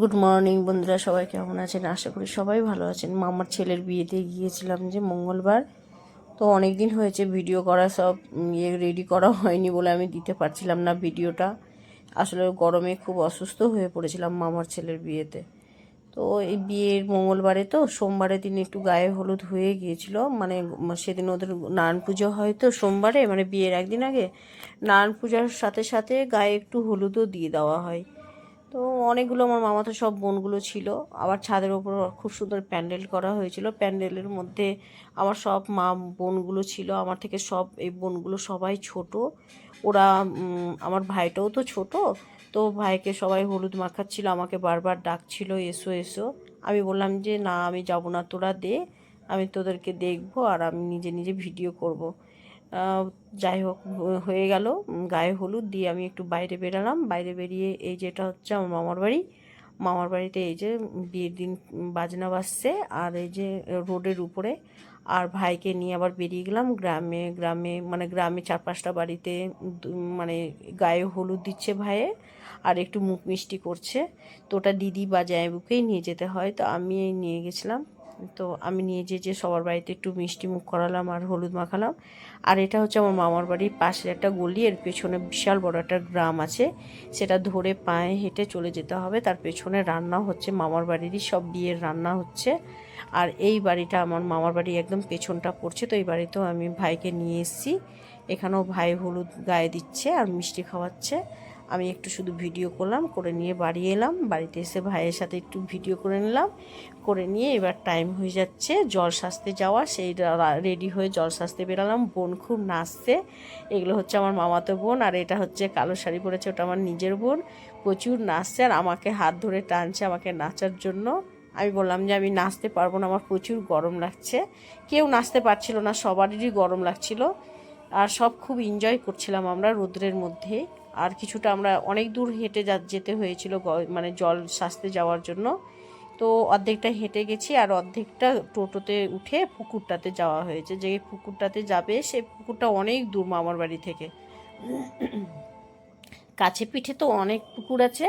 Good morning বন্ধুরা, সবাই কেমন আছেন? আশা করি সবাই ভালো আছেন। মামার ছেলের বিয়েতে গিয়েছিলাম যে মঙ্গলবার। তো অনেক দিন হয়েছে ভিডিও করা সব ইয়ে রেডি করা হয়নি বলে আমি দিতে পারছিলাম না ভিডিওটা আসলে গরমে খুব অসুস্থ হয়ে পড়েছিলাম মামার ছেলের বিয়েতে। তো এই বিয়ের মঙ্গলবারে তো সোমবারের দিন একটু গায়ে হলুদ হয়ে গিয়েছিল। মানে সেদিন ওদের নারায়ণ পুজো হয় তো সোমবারে মানে বিয়ের একদিন আগে। নারায়ণ পূজার সাথে সাথে গায়ে একটু হলুদও দিয়ে দেওয়া হয়। তো অনেকগুলো আমার মামাতো সব বোনগুলো ছিল। আবার ছাদের ওপর খুব সুন্দর প্যান্ডেল করা হয়েছিল। প্যান্ডেলের মধ্যে আমার সব মা বোনগুলো ছিল। আমার থেকে সব এই বোনগুলো সবাই ছোট। ওরা আমার ভাইটাও তো ছোট। তো ভাইকে সবাই হলুদ মাখাচ্ছিল, আমাকে বারবার ডাকছিল, এসো এসো। আমি বললাম যে, না, আমি যাব না, তোরা দে। আমি তোদেরকে দেখব আর আমি নিজে নিজে ভিডিও করব। যাই হোক হয়ে গেল। গায়ে হলুদ দিয়ে আমি একটু বাইরে বেরালাম। বাইরে বেরিয়ে এই যেটা হচ্ছে আমার মামার বাড়ি। মামার বাড়িতে এই যে বিয়ের দিন বাজনা বাজছে। আর এই যে রোডের উপরে আর ভাইকে নিয়ে আবার বেরিয়ে গেলাম গ্রামে। গ্রামে মানে গ্রামে চার পাঁচটা বাড়িতে মানে গায়ে হলুদ দিচ্ছে ভাইয়ে আর একটু মুখ মিষ্টি করছে। তো ওটা দিদি বা জামাইবুকেই নিয়ে যেতে হয়। তো আমি নিয়ে গেছিলাম। তো আমি নিয়ে যেয়ে যে সবার বাড়িতে একটু মিষ্টি মুখ করালাম আর হলুদ মাখালাম। আর এটা হচ্ছে আমার মামার বাড়ির পাশের একটা গলি, এর পেছনে বিশাল বড় একটা গ্রাম আছে। সেটা ধরে পায়ে হেঁটে চলে যেতে হবে। তার পেছনে রান্না হচ্ছে, মামার বাড়িরই সব বিয়ের রান্না হচ্ছে। আর এই বাড়িটা আমার মামার বাড়ি একদম পেছনটা পড়ছে, তো এই বাড়িতেও আমি ভাইকে নিয়ে এসেছি। এখানেও ভাই হলুদ গায়ে দিচ্ছে আর মিষ্টি খাওয়াচ্ছে। আমি একটু শুধু ভিডিও করলাম, করে নিয়ে বাড়ি এলাম। বাড়িতে এসে ভাইয়ের সাথে একটু ভিডিও করে নিলাম। করে নিয়ে এবার টাইম হয়ে যাচ্ছে জল সাজতে যাওয়া সেই রেডি হয়ে জল সাজতে বেরালাম। বোন খুব নাচছে। এগুলো হচ্ছে আমার মামাতো বোন আর এটা হচ্ছে কালো শাড়ি পরেছে, ওটা আমার নিজের বোন। প্রচুর নাচছে আর আমাকে হাত ধরে টানছে আমাকে নাচার জন্য। আমি বললাম যে, আমি নাচতে পারব না, আমার প্রচুর গরম লাগছে। কেউ নাচতে পারছিল না, সবারই গরম লাগছিল। আর সব খুব এনজয় করছিলাম আমরা রোদ্রের মধ্যে। আর কিছুটা আমরা অনেক দূর হেঁটে যেতে হয়েছিল মানে জল সাজতে যাওয়ার জন্য। তো অর্ধেকটা হেঁটে গেছি আর অর্ধেকটা টোটোতে উঠে পুকুরটাতে যাওয়া হয়েছে। যে পুকুরটাতে যাবে সে পুকুরটা অনেক দূর মামার বাড়ি থেকে। কাছে পিঠে তো অনেক পুকুর আছে।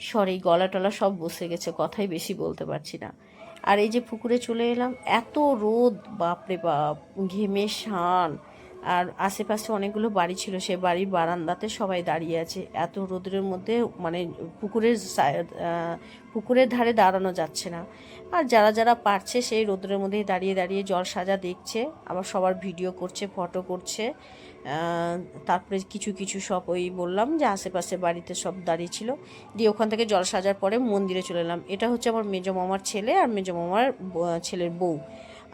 সরি গলা টলা সব বসে গেছে, কথাই বেশি বলতে পারছি না। আর এই যে পুকুরে চলে এলাম, এত রোদ, বাপরে বাপ, ঘেমে শান। আর আশেপাশে অনেকগুলো বাড়ি ছিল, সে বাড়ির বারান্দাতে সবাই দাঁড়িয়ে আছে। এত রোদের মধ্যে মানে পুকুরের পুকুরের ধারে দাঁড়ানো যাচ্ছে না। আর যারা যারা পারছে সেই রোদের মধ্যেই দাঁড়িয়ে দাঁড়িয়ে জল সাজা দেখছে, আবার সবার ভিডিও করছে, ফটো করছে। তারপরে কিছু কিছু সব ওই বললাম যে আশেপাশে বাড়িতে সব দাঁড়িয়ে ছিল। দিয়ে ওখান থেকে জল সাজার পরে মন্দিরে চলে এলাম। এটা হচ্ছে আমার মেজো মামার ছেলে আর মেজো মামার ছেলের বউ।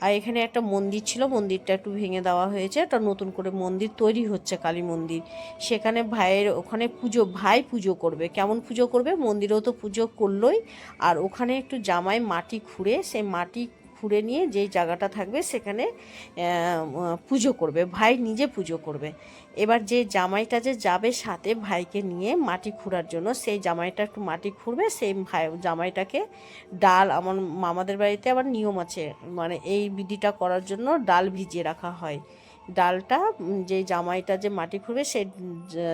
আর এখানে একটা মন্দির ছিল, মন্দিরটা একটু ভেঙে দেওয়া হয়েছে। একটা নতুন করে মন্দির তৈরি হচ্ছে কালী মন্দির। সেখানে ভাইয়ের ওখানে পুজো, ভাই পুজো করবে। কেমন পুজো করবে? মন্দিরেও তো পুজো করলোই। আর ওখানে একটু জামায় মাটি খুঁড়ে সে মাটি খুঁড়ে নিয়ে যেই জায়গাটা থাকবে সেখানে পুজো করবে, ভাই নিজে পুজো করবে। এবার যে জামাইটা যে যাবে সাথে ভাইকে নিয়ে মাটি খুঁড়ার জন্য, সেই জামাইটা একটু মাটি খুঁড়বে, সেই ভাই, জামাইটাকে ডাল, আমার মামাদের বাড়িতে আবার নিয়ম আছে মানে এই বিধিটা করার জন্য ডাল ভিজিয়ে রাখা হয়। ডালটা যে জামাইটা যে মাটি খুঁড়বে সেই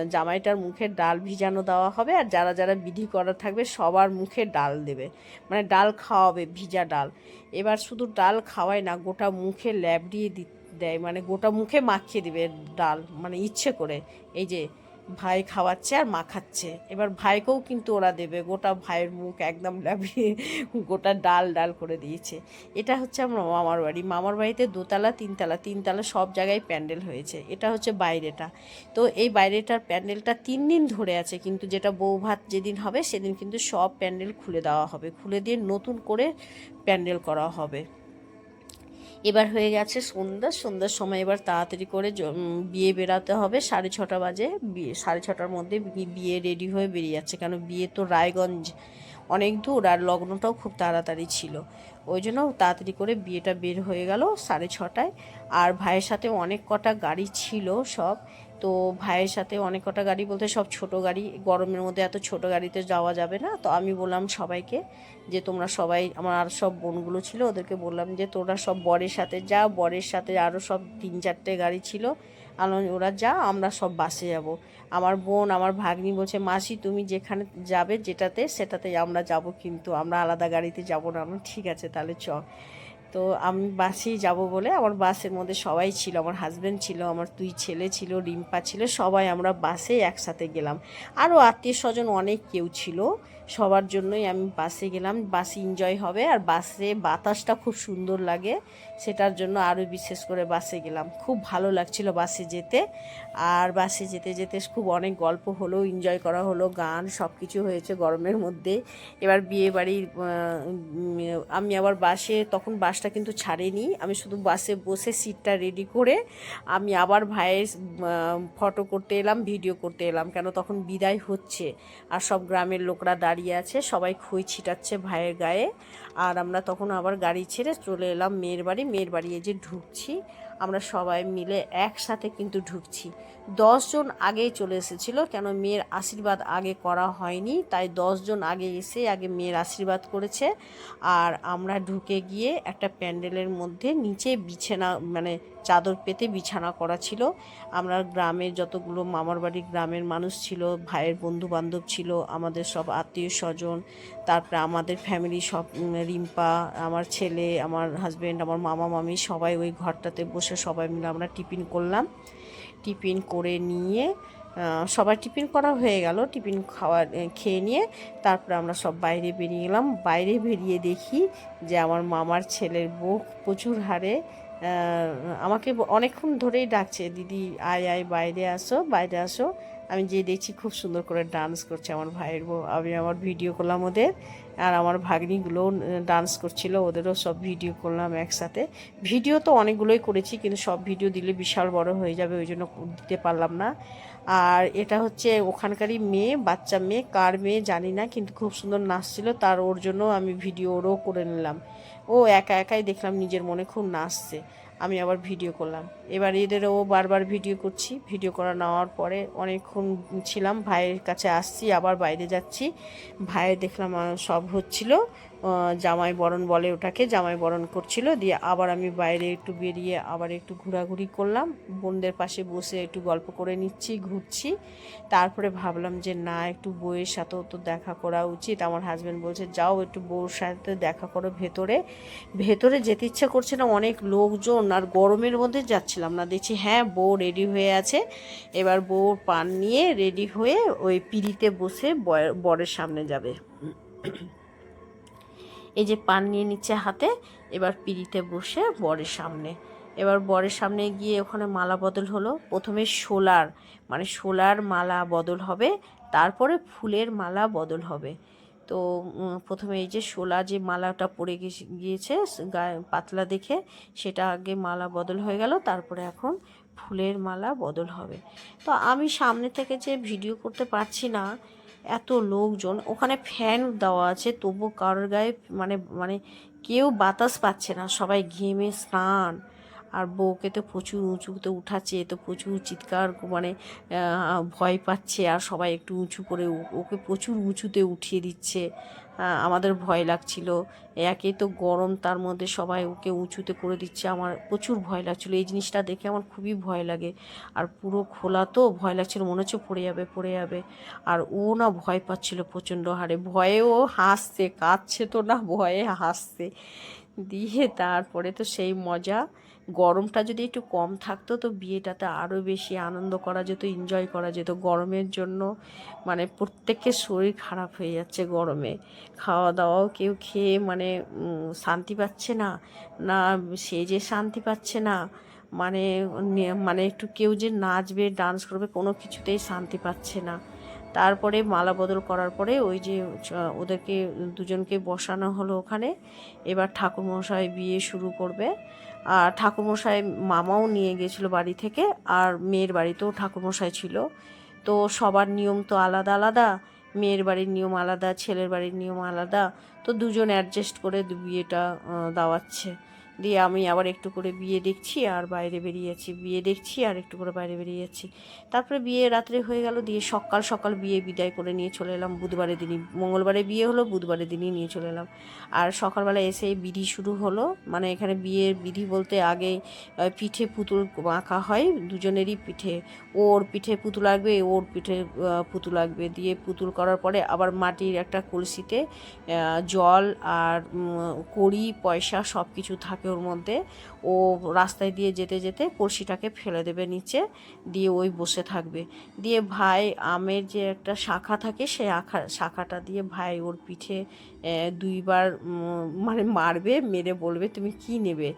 জামাইটার মুখে ডাল ভিজানো দেওয়া হবে। আর যারা যারা বিধি করা থাকবে, সবার মুখে ডাল দেবে। মানে ডাল খাওয়াবে, ভিজা ডাল। এবার শুধু ডাল খাওয়ায় না, গোটা মুখে ল্যাবড়িয়ে দি, দেয়। মানে গোটা মুখে মাখিয়ে দিবে ডাল মানে ইচ্ছে করে। এই যে ভাই খাওয়াচ্ছে আর মাখাচ্ছে এবার ভাইকেও কিন্তু ওরা দেবে। গোটা ভাইয়ের মুখ একদম ল্যাবড়িয়ে গোটা ডাল ডাল করে দিয়েছে। এটা হচ্ছে আমার মামার বাড়ি। মামার বাড়িতে দোতলা, তিনতলা তিনতলা সব জায়গায় প্যান্ডেল হয়েছে। এটা হচ্ছে বাইরেটা। তো এই বাইরেটার প্যান্ডেলটা তিন দিন ধরে আছে কিন্তু যেটা বউ ভাত যেদিন হবে সেদিন কিন্তু সব প্যান্ডেল খুলে দেওয়া হবে। খুলে দিয়ে নতুন করে প্যান্ডেল করা হবে। এবার হয়ে গেছে সন্ধ্যা, সন্ধ্যার সময় এবার তাড়াতাড়ি করে বিয়ে বেরাতে হবে। সাড়ে ছটা বাজে বিয়ে সাড়ে ছটার মধ্যে বিয়ে রেডি হয়ে বেরিয়ে যাচ্ছে। কেন বিয়ে তো রায়গঞ্জ, অনেক দূর আর লগ্নটাও খুব তাড়াতাড়ি ছিল। ওই জন্য তাড়াতাড়ি করে বিয়েটা বের হয়ে গেল সাড়ে ছটায়। আর ভাইয়ের সাথে অনেক কটা গাড়ি ছিল সব। তো ভাইয়ের সাথে অনেক কটা গাড়ি বলতে সব ছোট গাড়ি, গরমের মধ্যে এত ছোট গাড়িতে যাওয়া যাবে না। তো আমি বললাম সবাইকে যে তোমরা সবাই, আমার আর সব বোনগুলো ছিল, ওদেরকে বললাম যে তোমরা সব বরের সাথে যা, বরের সাথে আরও সব তিন চারটে গাড়ি ছিল। আলো- ওরা যা, আমরা সব বাসে যাব। আমার বোন, আমার ভাগ্নি বলছে, মাসি, তুমি যেখানে যাবে যেটাতে, সেটাতে আমরা যাব কিন্তু, আমরা আলাদা গাড়িতে যাব না। আমি ঠিক আছে, তাহলে চ তো আমি বাসেই যাব বলে আমার বাসের মধ্যে সবাই ছিল, আমার হাজব্যান্ড ছিল, আমার দুই ছেলে ছিল, রিম্পা ছিল, সবাই আমরা বাসে একসাথে গেলাম। আরও আত্মীয় স্বজন অনেক কেউ ছিল, সবার জন্যই আমি বাসে গেলাম। বাসে এনজয় হবে আর বাসে বাতাসটা খুব সুন্দর লাগে, সেটার জন্য আরও বিশেষ করে বাসে গেলাম। খুব ভালো লাগছিল বাসে যেতে, আর বাসে যেতে যেতে খুব অনেক গল্প হলো এনজয় করা হলো, গান সব কিছু হয়েছে গরমের মধ্যে। এবার বিয়ে বাড়ির আমি আবার বাসে, তখন বাসটা কিন্তু ছাড়েনি। আমি শুধু বাসে বসে সিটটা রেডি করে আমি আবার ভাইয়ের ফটো করতে এলাম ভিডিও করতে এলাম, কেন তখন বিদায় হচ্ছে। আর সব গ্রামের লোকরা দাঁড়িয়ে আছে, সবাই খই ছিটাচ্ছে ভাইয়ের গায়ে। আর আমরা তখন আবার গাড়ি ছেড়ে চলে এলাম মেয়ের বাড়ি। মেয়ের বাড়ি যে ঢুকছি। আমরা সবাই মিলে একসাথে কিন্তু ঢুকছি। দশজন আগেই চলে এসেছিল, কেন মেয়ের আশীর্বাদ আগে করা হয়নি, তাই দশজন আগে এসে আগে মেয়ের আশীর্বাদ করেছে। আর আমরা ঢুকে গিয়ে একটা প্যান্ডেলের মধ্যে নিচে বিছানা মানে চাদর পেতে বিছানা করা ছিল। আমরা গ্রামের যতগুলো মামার বাড়ির গ্রামের মানুষ ছিল, ভাইয়ের বন্ধু বান্ধব ছিল, আমাদের সব আত্মীয় স্বজন, তারপরে আমাদের ফ্যামিলি সব রিম্পা, আমার ছেলে, আমার হাজব্যান্ড আমার মামা, মামি সবাই ওই ঘরটাতে বসে সবাই মিলে আমরা টিফিন করলাম। টিফিন করে নিয়ে সবার টিফিন করা হয়ে গেল। টিফিন খাওয়ার এ, খেয়ে নিয়ে তারপরে আমরা সব বাইরে বেরিয়ে গেলাম। বাইরে বেরিয়ে দেখি যে আমার মামার ছেলের বউ প্রচুর হারে আমাকে অনেকক্ষণ ধরেই ডাকছে দিদি আয় আয় বাইরে আসো বাইরে আসো। আমি যে দেখছি খুব সুন্দর করে ডান্স করছে আমার ভাইয়ের বউ। আমি আমার ভিডিও করলাম ওদের। আর আমার ভাগ্নিগুলোও ডান্স করছিল, ওদেরও সব ভিডিও করলাম একসাথে। ভিডিও তো অনেকগুলোই করেছি, কিন্তু সব ভিডিও দিলে বিশাল বড় হয়ে যাবে, ওই জন্য দিতে পারলাম না। আর এটা হচ্ছে ওখানকারই মেয়ে, বাচ্চা মেয়ে, কার মেয়ে জানি না, কিন্তু খুব সুন্দর নাচছিল, তার ওর জন্য আমি ভিডিও ওরও করে নিলাম। ও একা একাই দেখলাম, নিজের মনে খুব নাচছে। আমি আবার ভিডিও করলাম। এবার এদেরও বারবার ভিডিও করছি। ভিডিও করা নেওয়ার পরে অনেকক্ষণ ছিলাম, ভাইয়ের কাছে আসছি, আবার বাইরে যাচ্ছি। ভাইয়ের দেখলাম সব হচ্ছিল। জামাই বরণ বলে ওটাকে, জামাই বরণ করছিল, দিয়ে আবার আমি বাইরে একটু বেরিয়ে আবার একটু ঘোরাঘুরি করলাম। বোনদের পাশে বসে একটু গল্প করে নিচ্ছি, ঘুরছি। তারপরে ভাবলাম যে, না, একটু বউয়ের সাথেও তো দেখা করা উচিত। আমার হাজব্যান্ড বলছে, যাও একটু বউর সাথে দেখা করো ভেতরে। ভেতরে যেতে ইচ্ছে করছে না, অনেক লোকজন, আর গরমের মধ্যে যাচ্ছিলাম না। দেখছি হ্যাঁ বউ রেডি হয়ে আছে। এবার বউর পান নিয়ে রেডি হয়ে ওই পিড়িতে বসে বরের সামনে যাবে। এই যে পান নিয়ে নিচ্ছে হাতে, এবার পিড়িতে বসে বরের সামনে। এবার বরের সামনে গিয়ে ওখানে মালা বদল হলো। প্রথমে শোলার মানে শোলার মালা বদল হবে, তারপরে ফুলের মালা বদল হবে। তো প্রথমে এই যে শোলা যে মালাটা পড়ে গিয়েছে গায়ে পাতলা দেখে, সেটা আগে মালা বদল হয়ে গেল, তারপরে এখন ফুলের মালা বদল হবে। তো আমি সামনে থেকে যে ভিডিও করতে পারছি না এত লোকজন, ওখানে ফ্যান দেওয়া আছে, তবু কারোর গায়ে মানে মানে কেউ বাতাস পাচ্ছে না, সবাই ঘেমে স্নান। আর বউকে তো প্রচুর উঁচুতে উঠাচ্ছে, তো প্রচুর চিৎকার মানে ভয় পাচ্ছে, আর সবাই একটু উঁচু করে ওকে প্রচুর উঁচুতে উঠিয়ে দিচ্ছে। আমাদের ভয় লাগছিল। একে তো গরম, তার মধ্যে সবাই ওকে উঁচুতে করে দিচ্ছে। আমার প্রচুর ভয় লাগছিল। এই জিনিসটা দেখে আমার খুবই ভয় লাগে। আর পুরো খোলা তো, ভয় লাগছিল। মনে হচ্ছে পড়ে যাবে পড়ে যাবে। আর ও না ভয় পাচ্ছিল প্রচণ্ড হারে। ভয়ে ও হাসছে, কাঁদছে তো না, ভয়ে হাসছে। দিয়ে তারপরে তো সেই মজা। গরমটা যদি একটু কম থাকতো, তো বিয়েটাতে আরও বেশি আনন্দ করা যেত এনজয় করা যেত। গরমের জন্য মানে প্রত্যেকের শরীর খারাপ হয়ে যাচ্ছে গরমে। খাওয়া দাওয়াও কেউ খেয়ে মানে শান্তি পাচ্ছে না। না, সে যে শান্তি পাচ্ছে না মানে মানে একটু কেউ যে নাচবে ডান্স করবে, কোনো কিছুতেই শান্তি পাচ্ছে না। তারপরে মালা বদল করার পরে ওই যে ওদেরকে দুজনকে বসানো হলো ওখানে। এবার ঠাকুরমশাই বিয়ে শুরু করবে। আর ঠাকুরমশাই মামাও নিয়ে গেছিল বাড়ি থেকে আর মেয়ের বাড়িতেও ঠাকুরমশাই ছিল। তো সবার নিয়ম তো আলাদা আলাদা, মেয়ের বাড়ির নিয়ম আলাদা, ছেলের বাড়ির নিয়ম আলাদা। তো দুজন অ্যাডজাস্ট করে বিয়েটা দাওয়াচ্ছে। দিয়ে আমি আবার একটু করে বিয়ে দেখছি আর বাইরে বেরিয়েছি। বিয়ে দেখছি আর একটু করে বাইরে বেরিয়ে যাচ্ছি তারপরে বিয়ে রাত্রে হয়ে গেল দিয়ে সকাল সকাল বিয়ে বিদায় করে নিয়ে চলে এলাম বুধবারের দিনই। মঙ্গলবারে বিয়ে হলো, বুধবারের দিনই নিয়ে চলে এলাম। আর সকালবেলা এসে বিধি শুরু হলো। মানে এখানে বিয়ের বিধি বলতে আগে পিঠে পুতুল আঁকা হয়, দুজনেরই পিঠে। ওর পিঠে পুতুল লাগবে, ওর পিঠে পুতুল লাগবে। দিয়ে পুতুল করার পরে আবার মাটির একটা কলসিতে জল আর কড়ি, পয়সা সব কিছু থাকে ওর মধ্যে। ও রাস্তায় দিয়ে যেতে যেতে কলসিটাকে ফেলে দেবে নিচে, দিয়ে ওই বসে থাকবে। দিয়ে ভাই আমের যে একটা শাখা থাকে সেই আখা, শাখাটা দিয়ে ভাই ওর পিঠে দুইবার মানে মারবে, মেরে বলবে, তুমি কি নেবে?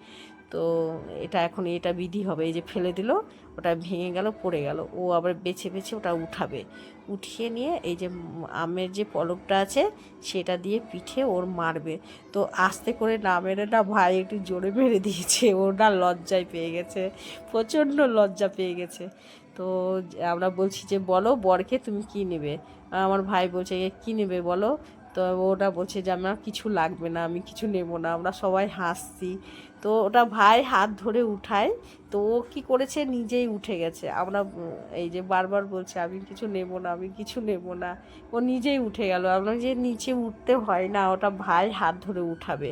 তো এটা এখন এটা বিধি হবে, এই যে ফেলে দিল, ওটা ভেঙে গেল, পড়ে গেল। ও আবার বেছে বেছে ওটা উঠাবে। উঠিয়ে নিয়ে এই যে আমের যে পলকটা আছে, সেটা দিয়ে পিঠে ওর মারবে। তো আস্তে করে না মেরে না ভাই, একটু জোরে মেরে দিয়েছে। ওর না লজ্জায় পেয়ে গেছে, প্রচণ্ড লজ্জা পেয়ে গেছে। তো আমরা বলছি যে, বলো, বরকে তুমি কি নেবে? আমার ভাই বলছে, "এ কি নেবে বলো? তো ওটা বলছে যে, আমার কিছু লাগবে না, আমি কিছু নেব না, আমরা সবাই হাসছি। তো ওটা ভাই হাত ধরে উঠায়, তো ও কী করেছে? নিজেই উঠে গেছে। আমরা, এই যে বারবার বলছে, আমি কিছু নেব না, আমি কিছু নেব না। ও নিজেই উঠে গেল। আমরা যে নিচে উঠতে হয় না, ওটা ভাই হাত ধরে উঠাবে।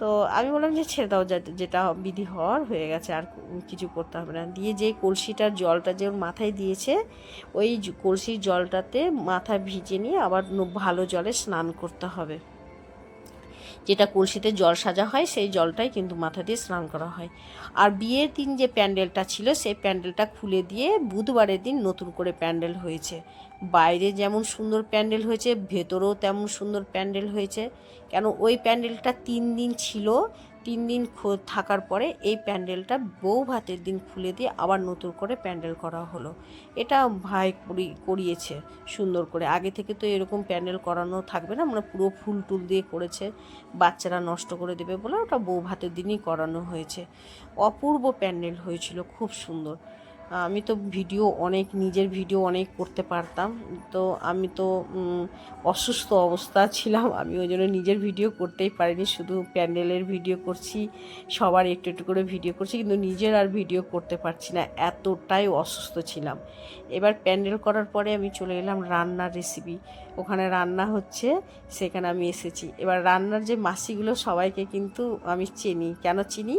তো আমি বললাম যে ছেড়ে দাও যেটা বিধি হওয়ার হয়ে গেছে, আর কিছু করতে হবে না। দিয়ে যে কলসিটার জলটা যে ওর মাথায় দিয়েছে, ওই কলসির জলটাতে মাথা ভিজে নিয়ে আবার ভালো জলে স্নান করতে হবে। যেটা কলসিতে জল সাজা হয়, সেই জলটাই কিন্তু মাথা দিয়ে স্নান করা হয়। আর বিয়ের দিন যে প্যান্ডেলটা ছিল, সেই প্যান্ডেলটা খুলে দিয়ে বুধবারের দিন নতুন করে প্যান্ডেল হয়েছে। বাইরে যেমন সুন্দর প্যান্ডেল হয়েছে, ভেতরেও তেমন সুন্দর প্যান্ডেল হয়েছে। কেন ওই প্যান্ডেলটা তিন দিন ছিল তিন দিন থাকার পরে এই প্যান্ডেলটা বউ ভাতের দিন খুলে দিয়ে আবার নতুন করে প্যান্ডেল করা হলো। এটা ভাই করি- করিয়েছে সুন্দর করে। আগে থেকে তো এরকম প্যান্ডেল করানো থাকবে না মানে পুরো ফুল টুল দিয়ে করেছে। বাচ্চারা নষ্ট করে দেবে বলে ওটা বউ ভাতের দিনই করানো হয়েছে। অপূর্ব প্যান্ডেল হয়েছিল, খুব সুন্দর। আমি তো ভিডিও অনেক, নিজের ভিডিও অনেক করতে পারতাম। তো আমি তো অসুস্থ অবস্থা ছিলাম। আমি ওই জন্য নিজের ভিডিও করতেই পারিনি। শুধু প্যান্ডেলের ভিডিও করছি, সবার একটু একটু করে ভিডিও করছি, কিন্তু নিজের আর ভিডিও করতে পারছি না। এতটাই অসুস্থ ছিলাম। এবার প্যান্ডেল করার পরে আমি চলে এলাম রান্নার রেসিপি ওখানে রান্না হচ্ছে, সেখানে আমি এসেছি। এবার রান্নার যে মাসিগুলো, সবাইকে কিন্তু আমি চিনি। কেন চিনি?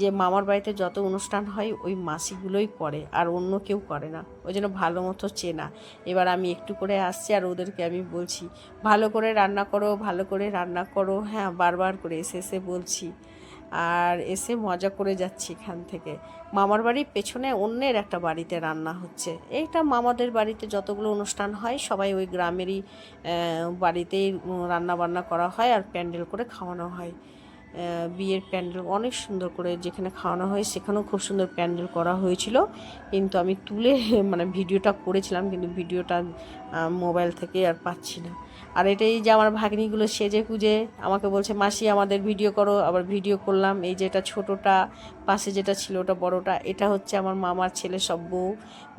যে মামার বাড়িতে যত অনুষ্ঠান হয়, ওই মাসিগুলোই করে। আর অন্য কেউ করে না। ওই জন্য ভালো মতো চেনা। এবার আমি একটু করে আসছি আর ওদেরকে আমি বলছি, ভালো করে রান্না করো, ভালো করে রান্না করো। হ্যাঁ বারবার করে এসে এসে বলছি। আর এসে মজা করে যাচ্ছি এখান থেকে। মামার বাড়ির পেছনে অন্যের একটা বাড়িতে রান্না হচ্ছে। এইটা মামাদের বাড়িতে যতগুলো অনুষ্ঠান হয়, সবাই ওই গ্রামেরই বাড়িতেই রান্না বান্না করা হয় আর প্যান্ডেল করে খাওয়ানো হয়। বিয়ের প্যান্ডেল অনেক সুন্দর করে যেখানে খাওয়ানো হয় সেখানেও খুব সুন্দর প্যান্ডেল করা হয়েছিল। কিন্তু আমি তুলে মানে ভিডিওটা করেছিলাম, কিন্তু ভিডিওটা মোবাইল থেকে আর পাচ্ছি না। আর এটাই যে আমার ভাগ্নিগুলো সেজে কুজে আমাকে বলছে, মাসি, আমাদের ভিডিও করো। আবার ভিডিও করলাম, এই যে এটা ছোটোটা, পাশে যেটা ছিল ওটা বড়টা, এটা হচ্ছে আমার মামার ছেলে সব বউ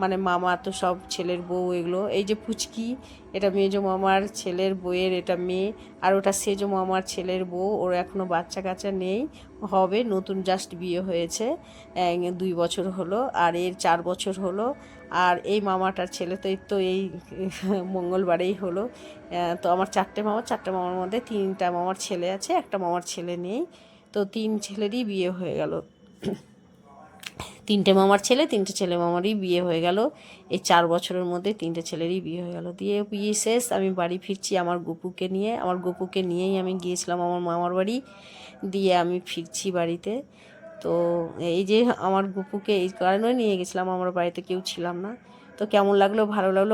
মানে মামা তো সব ছেলের বউ এগুলো। এই যে পুচকি, এটা মেজো মামার ছেলের বউয়ের এটা মেয়ে, আর ওটা সেজো মামার ছেলের বউ, ওর এখনও বাচ্চা কাচ্চা নেই, হবে, নতুন জাস্ট বিয়ে হয়েছে দুই বছর হলো, আর এর চার বছর হলো আর এই মামাটার ছেলে তো এই তো এই মঙ্গলবারেই হলো। তো আমার চারটে মামা, চারটে মামার মধ্যে তিনটা মামার ছেলে আছে, একটা মামার ছেলে নেই। তো তিন ছেলেরই বিয়ে হয়ে গেল। তিনটে মামার ছেলে, তিনটে ছেলে মামারই বিয়ে হয়ে গেল। এই চার বছরের মধ্যে তিনটে ছেলেরই বিয়ে হয়ে গেল। দিয়ে বিয়ে শেষ, আমি বাড়ি ফিরছি আমার গপুকে নিয়ে। আমার গপুকে নিয়েই আমি গিয়েছিলাম আমার মামার বাড়ি। দিয়ে আমি ফিরছি বাড়িতে। তো এই যে আমার গুপুকে এই কারণে নিয়ে গেছিলাম, আমার বাড়িতে কেউ ছিলাম না। তো কেমন লাগল? ভালো লাগল?